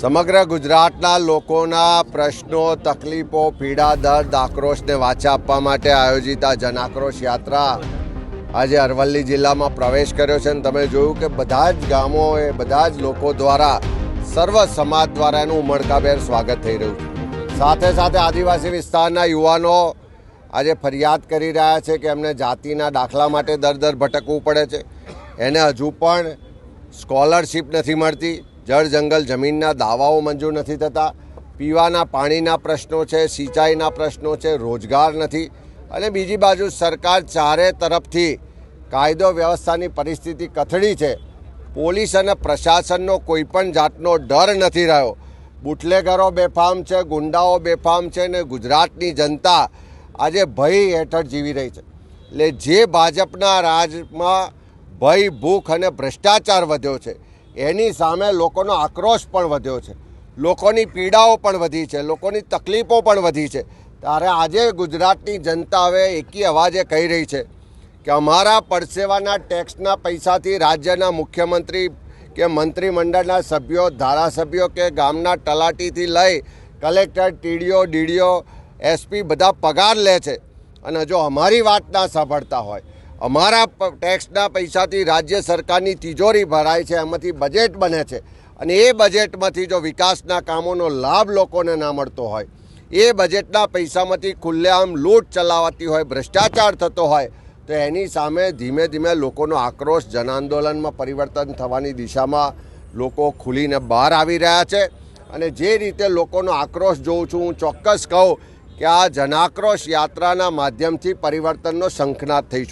સમગ્ર ગુજરાતના લોકોના પ્રશ્નો, તકલીફો, પીડા, દર્દ, આક્રોશને વાચા આપવા માટે આયોજિત આ જનાક્રોશ યાત્રા આજે અરવલ્લી જિલ્લામાં પ્રવેશ કર્યો છે અને તમે જોયું કે બધા જ ગામોએ, બધા જ લોકો દ્વારા સર્વ સમાજ દ્વારા એનું ઉમળકાભેર સ્વાગત થઈ રહ્યું છે. સાથે સાથે આદિવાસી વિસ્તારના યુવાનો આજે ફરિયાદ કરી રહ્યા છે કે એમને જાતિના દાખલા માટે દર દર ભટકવું પડે છે. એને હજુ પણ સ્કોલરશિપ નથી મળતી. જળ જંગલ જમીનના દાવાઓ મંજૂર નથી થતા, પીવાના પાણીના પ્રશ્નો છે, સિંચાઈના પ્રશ્નો છે, રોજગાર નથી. અને બીજી બાજુ સરકાર ચારે તરફથી કાયદો વ્યવસ્થાની પરિસ્થિતિ કથળી છે. પોલીસ અને પ્રશાસનનો કોઈ પણ જાતનો ડર નથી રહ્યો. બુટલેગરો બેફામ છે, ગુંડાઓ બેફામ છે ને ગુજરાતની જનતા આજે ભય હેઠળ જીવી રહી છે. એટલે જે ભાજપના રાજમાં ભય, ભૂખ અને ભ્રષ્ટાચાર વધ્યો છે એની સામે લોકોનો આક્રોશ પણ વધ્યો છે. લોકોની પીડાઓ પણ વધી છે. લોકોની તકલીફો પણ વધી છે. ત્યારે આજે ગુજરાતની જનતા હવે એકી અવાજે કહી રહી છે કે અમારા પરસેવાના ટેક્સના પૈસાથી રાજ્યના મુખ્યમંત્રી કે મંત્રીમંડળના સભ્યો, ધારાસભ્યો કે ગામના તલાટીથી લઈ કલેક્ટર, ટીડીઓ, ડીડીઓ, એસપી બધા પગાર લે છે. અને જો અમારી વાત ના સાંભળતા હોય અમારા ટેક્સના પૈસાથી રાજ્ય સરકારની તિજોરી ભરાય છે, એમાંથી બજેટ બને છે. અને એ બજેટમાંથી જો વિકાસના કામોનો લાભ લોકોને ના મળતો હોય, એ બજેટના પૈસામાંથી ખુલ્લેઆમ લૂંટ ચલાવાતી હોય, ભ્રષ્ટાચાર થતો હોય, તો એની સામે ધીમે ધીમે લોકોનો આક્રોશ જનાંદોલનમાં પરિવર્તન થવાની દિશામાં લોકો ખુલીને બહાર આવી રહ્યા છે. અને જે રીતે લોકોનો આક્રોશ જોઉં છું, હું ચોક્કસ કહું કે આ જનાક્રોશ યાત્રાના માધ્યમથી પરિવર્તનનો શંખનાદ થઈ